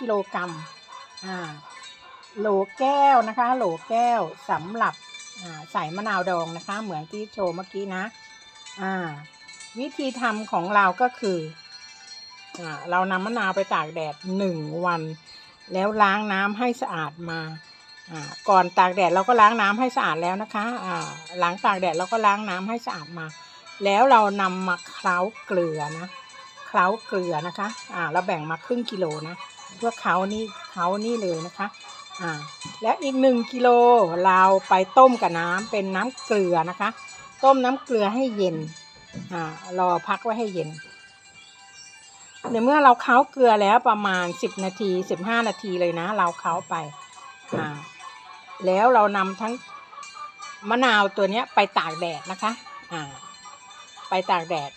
กิโลกรัมอ่าโหลแก้วนะคะ โหลแก้วสำหรับใส่มะนาวดองนะคะ เหมือนที่โชว์เมื่อกี้นะอ่าวิธีทำของเราก็คืออเรานำมะนาวไปตากแดดหนึ่งวัน แล้วล้างน้ำให้สะอาดมาก่อนตากแดดเราก็ล้างน้ำให้สะอาดแล้วนะคะหลังตากแดดเราก็ล้างน้ำให้สะอาดมา แล้วเรานำมาเคล้าเกลือนะเคล้าเกลือนะคะเราแบ่งมาครึ่งกิโลนะ เพื่อเขานี่เขานี่เลยนะคะอ่าและอีกหนึ่งกิโลเราไปต้มกับน้ำเป็นน้ำเกลือนะคะ ต้มน้ำเกลือให้เย็นอ่ารอพักไว้ให้เย็นในเมื่อเราเค้าเกลือแล้วประมาณสิบนาทีสิบห้านาทีเลยนะ เราเค้าไปอ่าแล้วเรานำทั้งมะนาวตัวเนี้ยไปตากแดดนะคะอ่าไปตากแดด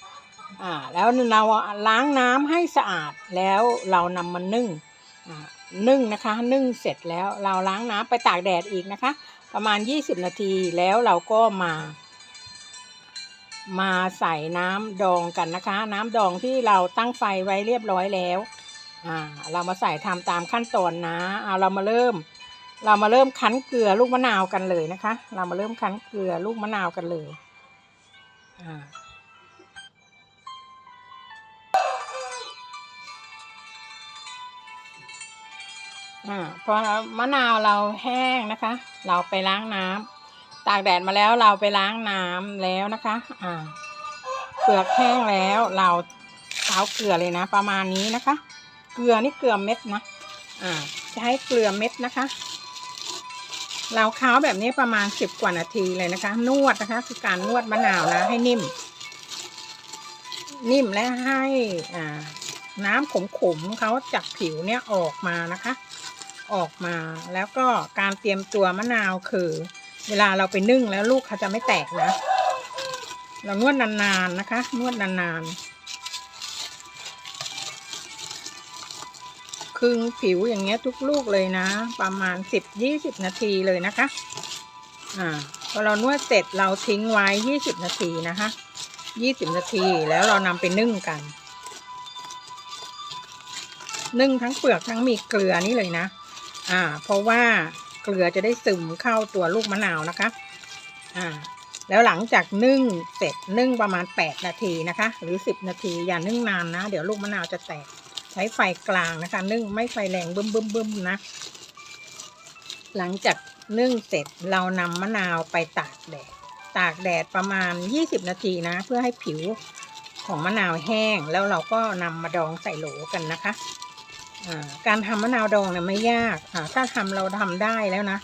อ่าแล้วเราล้างน้ำให้สะอาดแล้วเรานำมานึ่งอ่านึ่งนะคะ นึ่งเสร็จแล้วเราล้างน้ำไปตากแดดอีกนะคะ ประมาณ 20 นาทีแล้วเราก็มา มาใส่น้ำดองกันนะคะ น้ำดองที่เราตั้งไฟไว้เรียบร้อยแล้วอ่าเรามาใส่ทำตามขั้นตอนนะเอาเรามาเริ่ม เรามาเริ่มคั้นเกลือลูกมะนาวกันเลยนะคะ เรามาเริ่มคั้นเกลือลูกมะนาวกันเลยอ่า อ่าพอมะนาวเราแห้งนะคะ เราไปล้างน้ำตากแดดมาแล้วเราไปล้างน้ำแล้วนะคะ อ่า เปลือกแห้งแล้วเราเท้าเกลือเลยนะ ประมาณนี้นะคะ เกลือนี่เกลือเม็ดนะ อ่า จะให้เกลือเม็ดนะคะ เราเค้าแบบนี้ประมาณสิบกว่านาทีเลยนะคะ นวดนะคะ คือการนวดมะนาวนะให้นิ่ม นิ่มและให้อ่าน้ำขมๆเขาจากผิวเนี่ยออกมานะคะ ออกมา แล้วก็การเตรียมตัวมะนาวคือ เวลาเราไปนึ่งแล้วลูกเขาจะไม่แตกนะ เรานวดนานๆนะคะ นวดนานๆคึงผิวอย่างเงี้ยทุกลูกเลยนะ ประมาณสิบยี่สิบนาทีเลยนะคะ อ่าพอเรานวดเสร็จเราทิ้งไว้ยี่สิบนาทีนะคะยี่สิบนาทีแล้วเรานำไปนึ่งกันนึ่งทั้งเปลือกทั้งมีเกลือนี่เลยนะ อ่า เพราะว่าเกลือจะได้ซึมเข้าตัวลูกมะนาวนะคะ อ่า แล้วหลังจากนึ่งเสร็จนึ่งประมาณแปดนาทีนะคะ หรือสิบนาทีอย่านึ่งนานนะ เดี๋ยวลูกมะนาวจะแตก ใช้ไฟกลางนะคะ นึ่งไม่ไฟแรงบึ้มบึ้มบึ้มนะ หลังจากนึ่งเสร็จเรานำมะนาวไปตากแดด ตากแดดประมาณยี่สิบนาทีนะ เพื่อให้ผิวของมะนาวแห้งแล้วเราก็นำมาดองใส่โหลกันนะคะ การทำมะนาวดองเนี่ยไม่ยากถ้าทำเราทำได้แล้วนะ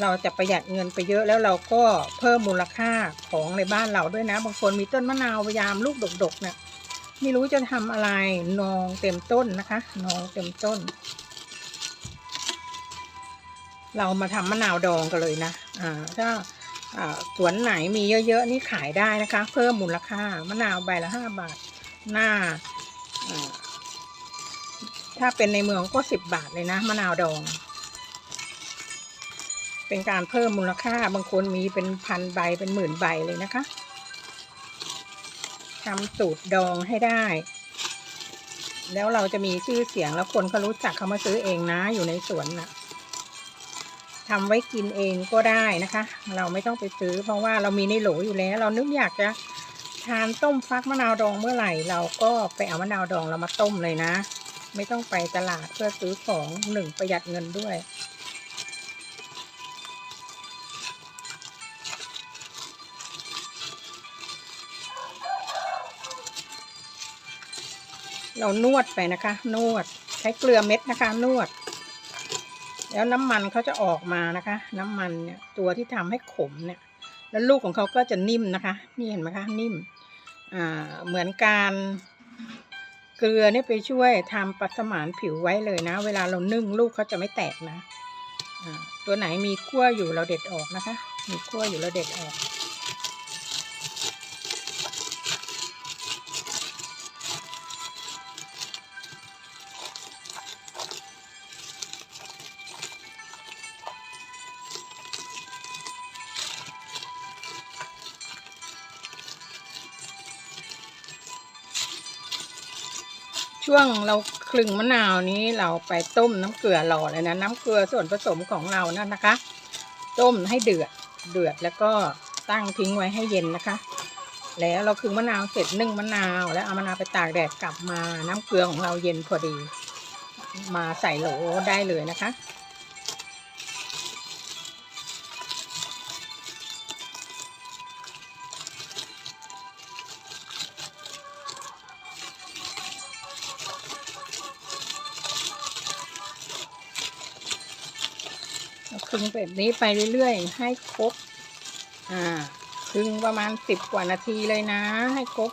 เราจะประหยัดเงินไปเยอะแล้วเราก็เพิ่มมูลค่าของในบ้านเราด้วยนะ บางคนมีต้นมะนาวพยายามลูกดกๆเนี่ยไม่รู้จะทำอะไรนองเต็มต้นนะคะนองเต็มต้น เรามาทำมะนาวดองกันเลยนะอ่าถ้าสวนไหนมีเยอะๆนี่ขายได้นะคะ เพิ่มมูลค่ามะนาวใบละห้าบาท หน้า ถ้าเป็นในเมืองก็สิบบาทเลยนะมะนาวดอง เป็นการเพิ่มมูลค่าบางคนมีเป็นพันใบเป็นหมื่นใบเลยนะคะทำสูตรดองให้ได้ แล้วเราจะมีชื่อเสียงแล้วคนเขารู้จักเขามาซื้อเองนะอยู่ในสวนนะ่ะทำไว้กินเองก็ได้นะคะ เราไม่ต้องไปซื้อ เพราะว่าเรามีในโหลอยู่แล้ว เรานึกอยากจะทานต้มฟักมะนาวดองเมื่อไหร่ เราก็ไปเอามะนาวดองเรามาต้มเลยนะ ไม่ต้องไปตลาดเพื่อซื้อของหนึ่งประหยัดเงินด้วย เรานวดไปนะคะ นวดใช้เกลือเม็ดนะคะ นวด แล้วน้ำมันเขาจะออกมานะคะ น้ำมันเนี่ยตัวที่ทำให้ขมเนี่ย แล้วลูกของเขาก็จะนิ่มนะคะ นี่เห็นไหมคะ นิ่ม อ่าเหมือนการ เกลือเนี่ยไปช่วยทำปัสมานผิวไว้เลยนะ เวลาเรานึ่งลูกเขาจะไม่แตกนะ ตัวไหนมีขั้วอยู่เราเด็ดออกนะคะ มีขั้วอยู่เราเด็ดออก ช่วงเราคลึงมะนาวนี้เราไปต้มน้ำเกลือรอเลยนะ น้ำเกลือส่วนผสมของเรานั่นนะคะ ต้มให้เดือดเดือดแล้วก็ตั้งทิ้งไว้ให้เย็นนะคะ แล้วเราคลึงมะนาวเสร็จนึ่งมะนาว แล้วเอามะนาวไปตากแดดกลับมาน้ำเกลือของเราเย็นพอดี มาใส่โหลได้เลยนะคะ คึงแบบนี้ไปเรื่อยๆ ให้ครบ อ่า คึงประมาณสิบกว่านาทีเลยนะ ให้ครบ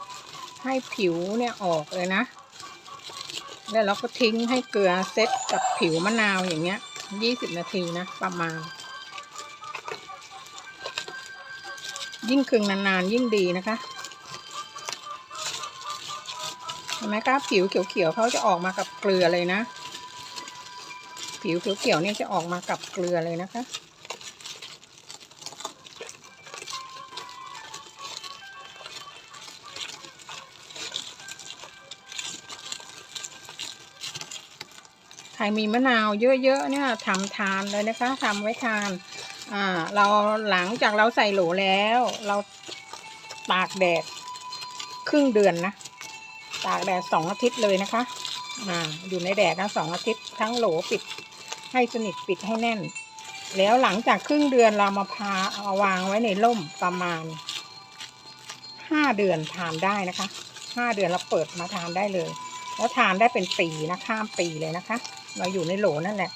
ให้ผิวเนี่ยออกเลยนะ แล้วเราก็ทิ้งให้เกลือเซ็ตกับผิวมะนาวอย่างเงี้ยยี่สิบนาทีนะ ประมาณ ยิ่งคึงนานๆ ยิ่งดีนะคะเห็นไหมคะผิวเขียวๆเขาจะออกมากับเกลือเลยนะ ผิวเขียวๆเนี่ยจะออกมากับเกลือเลยนะคะ ใครมีมะนาวเยอะๆเนี่ยทำทานเลยนะคะทำไว้ทาน อ่า เราหลังจากเราใส่โหลแล้ว เราตากแดดครึ่งเดือนนะ ตากแดดสองอาทิตย์เลยนะคะ อ่า อยู่ในแดดนะสองอาทิตย์ทั้งโหลปิด ให้สนิทปิดให้แน่น แล้วหลังจากครึ่งเดือนเรามาพาเอาวางไว้ในร่มประมาณห้าเดือนทานได้นะคะห้าเดือนเราเปิดมาทานได้เลย แล้วทานได้เป็นปีนะข้ามปีเลยนะคะ เราอยู่ในโหลนั่นแหละ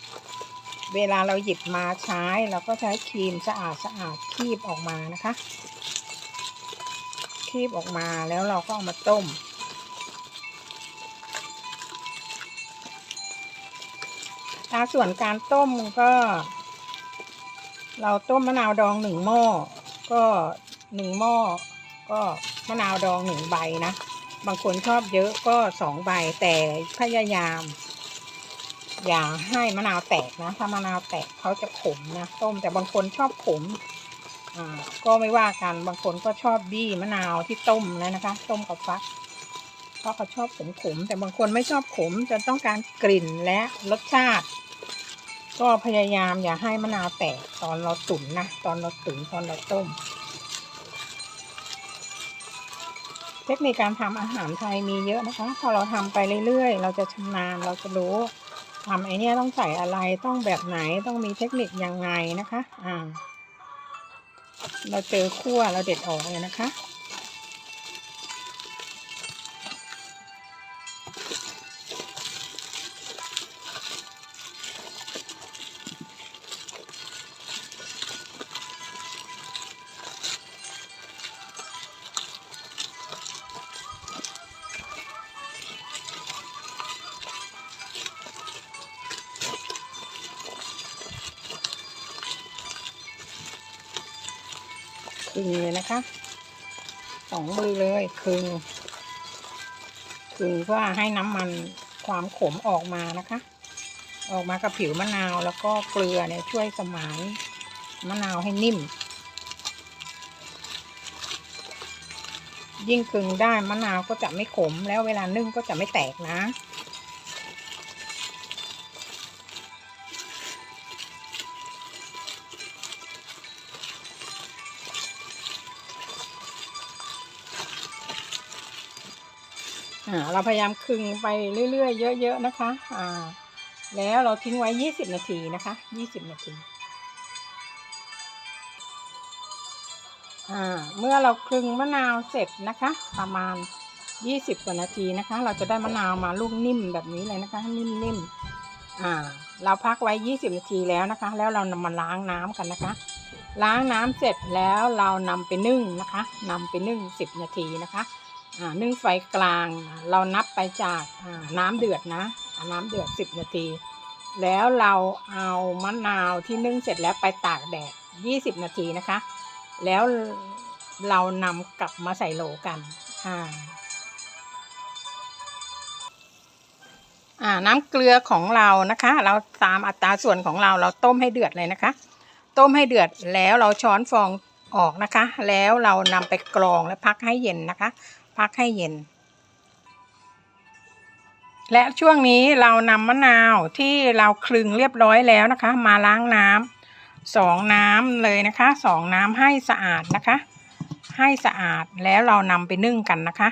เวลาเราหยิบมาใช้เราก็ใช้ครีมสะอาดสะอาดคีบออกมานะคะ คีบออกมาแล้วเราก็เอามาต้ม ตาส่วนการต้มก็ เราต้มมะนาวดองหนึ่งหม้อ ก็หนึ่งหม้อ ก็มะนาวดองหนึ่งใบนะ บางคนชอบเยอะก็สองใบแต่พยายาม อย่าให้มะนาวแตกนะ ถ้ามะนาวแตกเขาจะขมนะต้มแต่บางคนชอบขมก็ไม่ว่ากันบางคนก็ชอบบี้มะนาวที่ต้มแล้วนะคะ ต้มกับฟัก เพราะเขาชอบขมขมๆแต่บางคนไม่ชอบขมจะต้องการกลิ่นและรสชาติ ก็พยายามอย่าให้มะนาวแตกตอนเราตุ๋นนะตอนเราตุ๋นตอนเราต้ม เทคนิคการทำอาหารไทยมีเยอะนะคะ พอเราทำไปเรื่อยๆ เราจะชำนาญเราจะรู้ทำไอเนี้ยต้องใส่อะไรต้องแบบไหนต้องมีเทคนิคยังไงนะคะ อ่า เราเจอขั้วเราเด็ดออกเลยนะคะ องมือเลยคึงคึงเพื่อให้น้ำมันความขมออกมานะคะ ออกมากับผิวมะนาวแล้วก็เกลือเนี่ยช่วยสมานมะนาวให้นิ่ม ยิ่งคึงได้มะนาวก็จะไม่ขมแล้วเวลานึ่งก็จะไม่แตกนะ อ่าเราพยายามคึงไปเรื่อยๆเยอะๆนะคะ อ่า แล้วเราทิ้งไว้20นาทีนะคะ20นาทีอ่าเมื่อเราคลึงมะนาวเสร็จนะคะ ประมาณ20กว่านาทีนะคะ เราจะได้มะนาวมาลูกนิ่มแบบนี้เลยนะคะ นิ่มๆอ่า เราพักไว้20นาทีแล้วนะคะ แล้วเรานำมาล้างน้ำกันนะคะล้างน้ำเสร็จแล้วเรานำไปนึ่งนะคะนำไปนึ่ง10นาทีนะคะ นึ่งไฟกลาง เรานับไปจากน้ำเดือดนะ น้ำเดือดสิบนาที แล้วเราเอามะนาวที่นึ่งเสร็จแล้วไปตากแดดยี่สิบนาทีนะคะ แล้วเรานำกลับมาใส่โหลกันอ่าอ่าน้ำเกลือของเรานะคะ เราตามอัตราส่วนของเราเราต้มให้เดือดเลยนะคะ ต้มให้เดือดแล้วเราช้อนฟองออกนะคะ แล้วเรานำไปกรองและพักให้เย็นนะคะ พักให้เย็น และช่วงนี้เรานำมะนาวที่เราคลึงเรียบร้อยแล้วนะคะ มาล้างน้ำสองน้ำเลยนะคะสองน้ำให้สะอาดนะคะ ให้สะอาดแล้วเรานำไปนึ่งกันนะคะ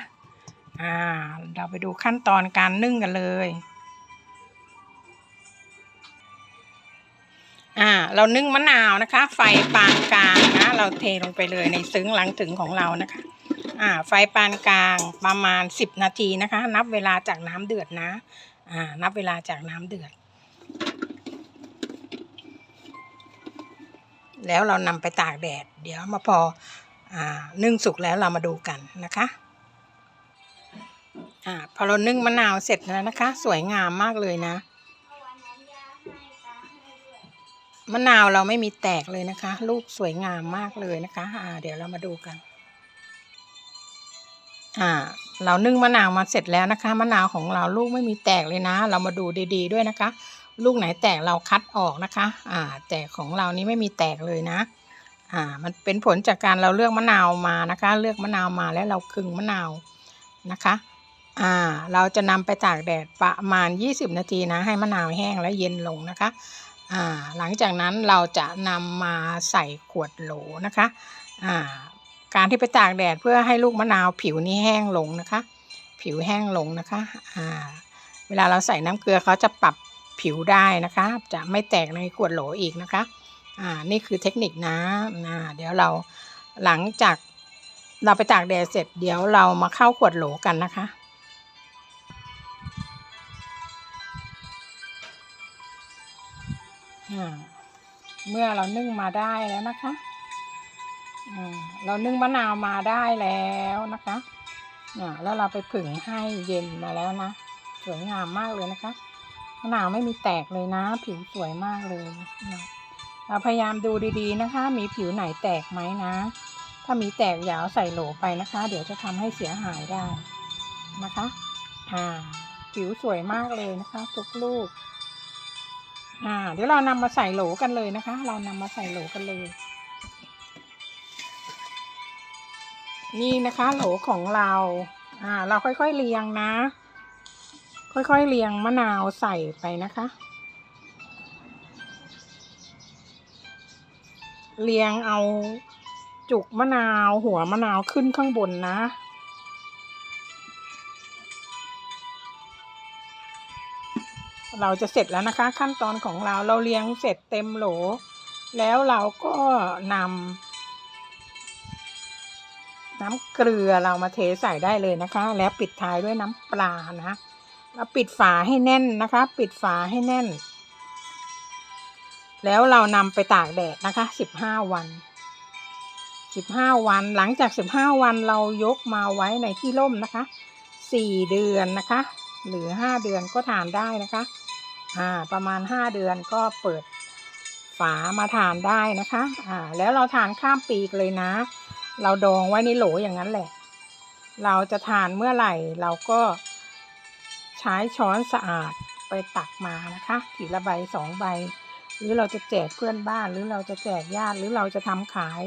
อ่าเราไปดูขั้นตอนการนึ่งกันเลยอ่าเรานึ่งมะนาวนะคะ ไฟปานกลางนะ เราเทลงไปเลยในซึ้งหลังถึงของเรานะคะ อ่าไฟปานกลางประมาณสิบนาทีนะคะ นับเวลาจากน้ำเดือดนะอ่านับเวลาจากน้ำเดือด แล้วเรานำไปตากแดด เดี๋ยวมาพออ่านึ่งสุกแล้วเรามาดูกันนะคะอ่าพอเรานึ่งมะนาวเสร็จแล้วนะคะ สวยงามมากเลยนะมะนาวเราไม่มีแตกเลยนะคะ ลูกสวยงามมากเลยนะคะ อ่า เดี๋ยวเรามาดูกัน อ่า เรานึ่งมะนาวมาเสร็จแล้วนะคะ มะนาวของเราลูกไม่มีแตกเลยนะ เรามาดูดีๆด้วยนะคะ ลูกไหนแตกเราคัดออกนะคะ อ่า แต่ของเรานี้ไม่มีแตกเลยนะ อ่า มันเป็นผลจากการเราเลือกมะนาวมานะคะ เลือกมะนาวมาแล้วเราคึงมะนาวนะคะ อ่า เราจะนำไปตากแดดประมาณ 20 นาทีนะ ให้มะนาวแห้งและเย็นลงนะคะ อ่า หลังจากนั้นเราจะนำมาใส่ขวดโหลนะคะ อ่า การที่ไปตากแดดเพื่อให้ลูกมะนาวผิวนี้แห้งลงนะคะ ผิวแห้งลงนะคะอ่าเวลาเราใส่น้ำเกลือเขาจะปรับผิวได้นะคะ จะไม่แตกในขวดโหลอีกนะคะอ่านี่คือเทคนิคนะอ่าเดี๋ยวเราหลังจากเราไปตากแดดเสร็จเดี๋ยวเรามาเข้าขวดโหลกันนะคะอ่าเมื่อเรานึ่งมาได้แล้วนะคะ เรานึ่งมะนาวมาได้แล้วนะคะอ่าแล้วเราไปผึ่งให้เย็นมาแล้วนะ สวยงามมากเลยนะคะมะนาวไม่มีแตกเลยนะ ผิวสวยมากเลยนะเราพยายามดูดีๆนะคะ มีผิวไหนแตกไหมนะ ถ้ามีแตกอย่าเอาใส่โหลไปนะคะ เดี๋ยวจะทำให้เสียหายได้นะคะอ่าผิวสวยมากเลยนะคะทุกลูกอ่าเดี๋ยวเรานำมาใส่โหลกันเลยนะคะ เรานำมาใส่โหลกันเลย นี่นะคะโหลของเรา อ่า เราค่อยๆเรียงนะ ค่อยๆเรียงมะนาวใส่ไปนะคะ เรียงเอาจุกมะนาวหัวมะนาวขึ้นข้างบนนะเราจะเสร็จแล้วนะคะ ขั้นตอนของเราเราเรียงเสร็จเต็มโหล แล้วเราก็นำ น้ำเกลือเรามาเทใส่ได้เลยนะคะ แล้วปิดท้ายด้วยน้ำปลานะแล้วปิดฝาให้แน่นนะคะ ปิดฝาให้แน่น แล้วเรานำไปตากแดดนะคะสิบห้าวันสิบห้าวันหลังจากสิบห้าวันเรายกมาไว้ในที่ร่มนะคะสี่เดือนนะคะ หรือห้าเดือนก็ทานได้นะคะอ่าประมาณห้าเดือนก็เปิดฝามาทานได้นะคะอ่าแล้วเราทานข้ามปีกเลยนะ เราดองไว้ในโหลอย่างนั้นแหละ เราจะทานเมื่อไหร่เราก็ใช้ช้อนสะอาดไปตักมานะคะทีละใบสองใบ หรือเราจะแจกเพื่อนบ้าน หรือเราจะแจกญาติหรือเราจะทำขาย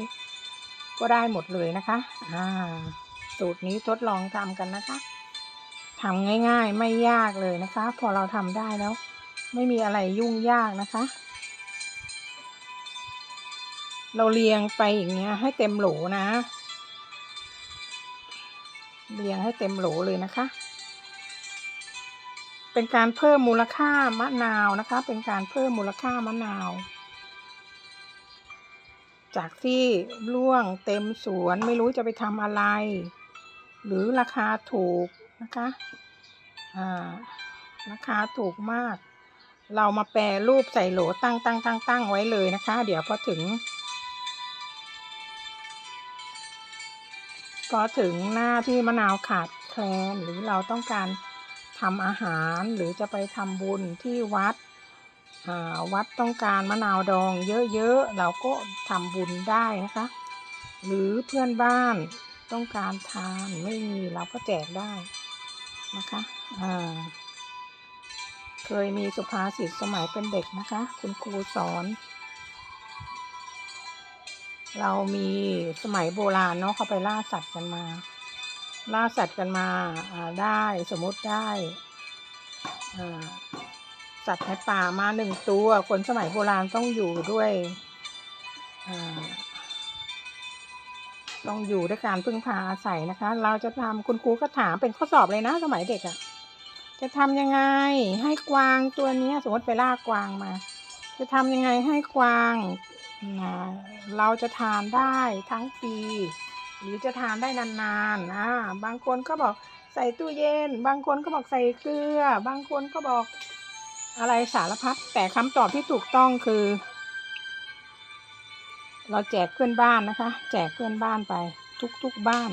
ก็ได้หมดเลยนะคะอ่าสูตรนี้ทดลองทำกันนะคะทำง่ายๆ ไม่ยากเลยนะคะ พอเราทำได้แล้ว ไม่มีอะไรยุ่งยากนะคะ เราเรียงไปอย่างเงี้ยให้เต็มโหลนะ เรียงให้เต็มโหลเลยนะคะ เป็นการเพิ่มมูลค่ามะนาวนะคะ เป็นการเพิ่มมูลค่ามะนาว จากที่ร่วงเต็มสวนไม่รู้จะไปทำอะไร หรือราคาถูกนะคะอ่าราคาถูกมากเรามาแปรรูปใส่โหลตั้งตั้งตั้งตั้งไว้เลยนะคะ เดี๋ยวพอถึง พอถึงหน้าที่มะนาวขาดแคลนหรือเราต้องการทำอาหารหรือจะไปทำบุญที่วัดวัดต้องการมะนาวดองเยอะๆ เราก็ทำบุญได้นะคะ หรือเพื่อนบ้านต้องการทานไม่มีเราก็แจกได้นะคะเคยมีสุภาษิตสมัยเป็นเด็กนะคะ คุณครูสอน เรามีสมัยโบราณเนาะเขาไปล่าสัตว์กันมา ล่าสัตว์กันมาอ่าได้สมมติได้อ่าสัตว์ในป่ามาหนึ่งตัว คนสมัยโบราณต้องอยู่ด้วยอ่าต้องอยู่ด้วยการพึ่งพาอาศัยนะคะ เราจะทำคุณครูก็ถามเป็นข้อสอบเลยนะ สมัยเด็กอะ่ะ จะทำยังไงให้กวางตัวนี้สมมติไปล่ากวางมา จะทำยังไงให้กวาง อ่าเราจะทานได้ทั้งปี หรือจะทานได้นานๆอ่าบางคนก็บอกใส่ตู้เย็น บางคนก็บอกใส่เกลือ บางคนก็บอกอะไรสารพัดแต่คำตอบที่ถูกต้องคือ เราแจกเพื่อนบ้านนะคะ แจกเพื่อนบ้านไปทุกๆบ้าน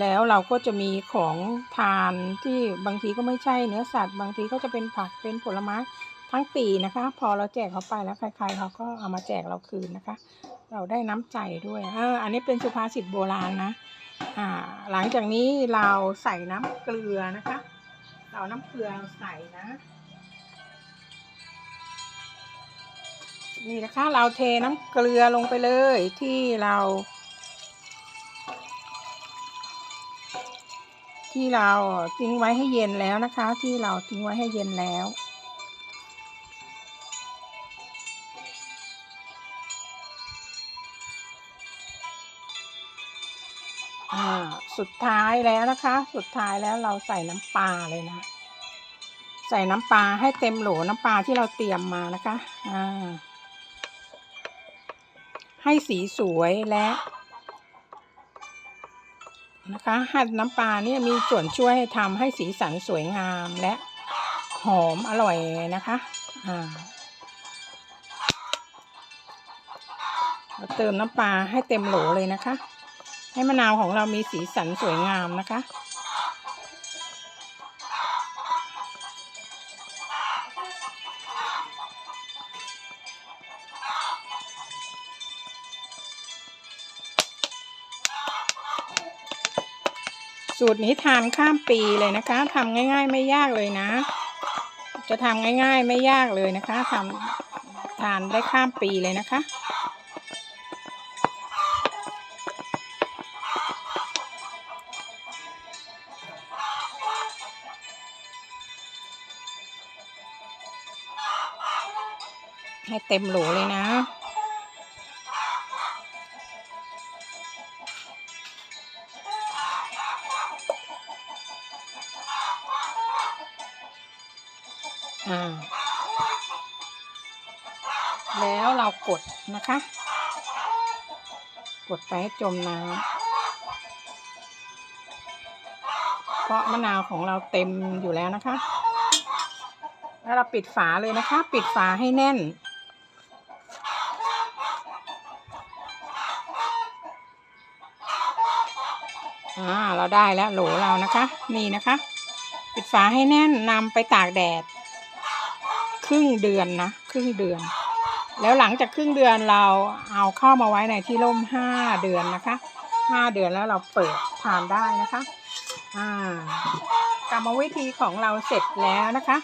แล้วเราก็จะมีของทานที่บางทีก็ไม่ใช่เนื้อสัตว์ บางทีก็จะเป็นผักเป็นผลไม้ ทั้งปีนะคะ พอเราแจกเขาไปแล้วใครๆเขาก็เอามาแจกเราคืนนะคะ เราได้น้ำใจด้วยเอออันนี้เป็นสุภาษิตโบราณนะอ่าหลังจากนี้เราใส่น้ำเกลือนะคะ เราน้ำเกลือใส่นะนี่นะคะเราเทน้ำเกลือลงไปเลยที่เรา ที่เราทิ้งไว้ให้เย็นแล้วนะคะ ที่เราทิ้งไว้ให้เย็นแล้ว อ่าสุดท้ายแล้วนะคะ สุดท้ายแล้วเราใส่น้ำปลาเลยนะ ใส่น้ำปลาให้เต็มโหลน้ำปลาที่เราเตรียมมานะคะอ่าให้สีสวยและนะคะให้น้ำปลาเนี่ยมีส่วนช่วยให้ทำให้สีสันสวยงามและหอมอร่อยนะคะอ่าเราเติมน้ำปลาให้เต็มโหลเลยนะคะ ให้มะนาวของเรามีสีสันสวยงามนะคะ สูตรนี้ทานข้ามปีเลยนะคะทำง่าย ๆ ไม่ยากเลยนะ จะทำง่าย ๆ ไม่ยากเลยนะคะทำทานได้ข้ามปีเลยนะคะ ให้เต็มโหลเลยนะ อ่า แล้วเรากดนะคะ กดไปให้จมน้ำเพราะมะนาวของเราเต็มอยู่แล้วนะคะ แล้วเราปิดฝาเลยนะคะ ปิดฝาให้แน่น อ่าเราได้แล้วโหลเรานะคะ นี่นะคะ ปิดฝาให้แน่นนำไปตากแดด ครึ่งเดือนนะ ครึ่งเดือน แล้วหลังจากครึ่งเดือนเราเอาเข้ามาไว้ในที่ร่มห้าเดือนนะคะห้าเดือนแล้วเราเปิดทานได้นะคะ อ่ากรรมวิธีของเราเสร็จแล้วนะคะ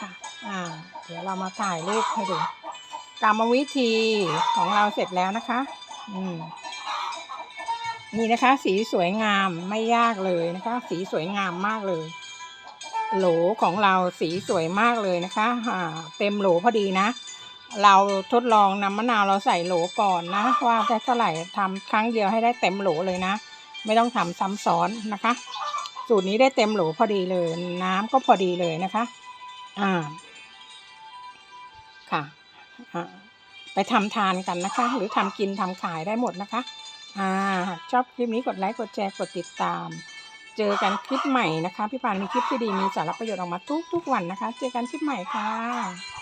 ค่ะอ่าเดี๋ยวเรามาถ่ายรูปให้ดูกรรมวิธีของเราเสร็จแล้วนะคะ อืม นี่นะคะ สีสวยงามไม่ยากเลยนะคะ สีสวยงามมากเลย โหลของเราสีสวยมากเลยนะคะอ่าเต็มโหลพอดีนะ เราทดลองนำมะนาวเราใส่โหลก่อนนะ ว่าได้เท่าไหร่ทำครั้งเดียวให้ได้เต็มโหลเลยนะ ไม่ต้องทำซ้ำซ้อนนะคะ สูตรนี้ได้เต็มโหลพอดีเลย น้ำก็พอดีเลยนะคะ อ่า ค่ะไปทำทานกันนะคะ หรือทำกินทำขายได้หมดนะคะ อ่าชอบคลิปนี้กดไลค์กดแชร์กดติดตาม เจอกันคลิปใหม่นะคะ พี่ปานมีคลิปที่ดีมีสาระประโยชน์ออกมาทุกๆวันนะคะ เจอกันคลิปใหม่ค่ะ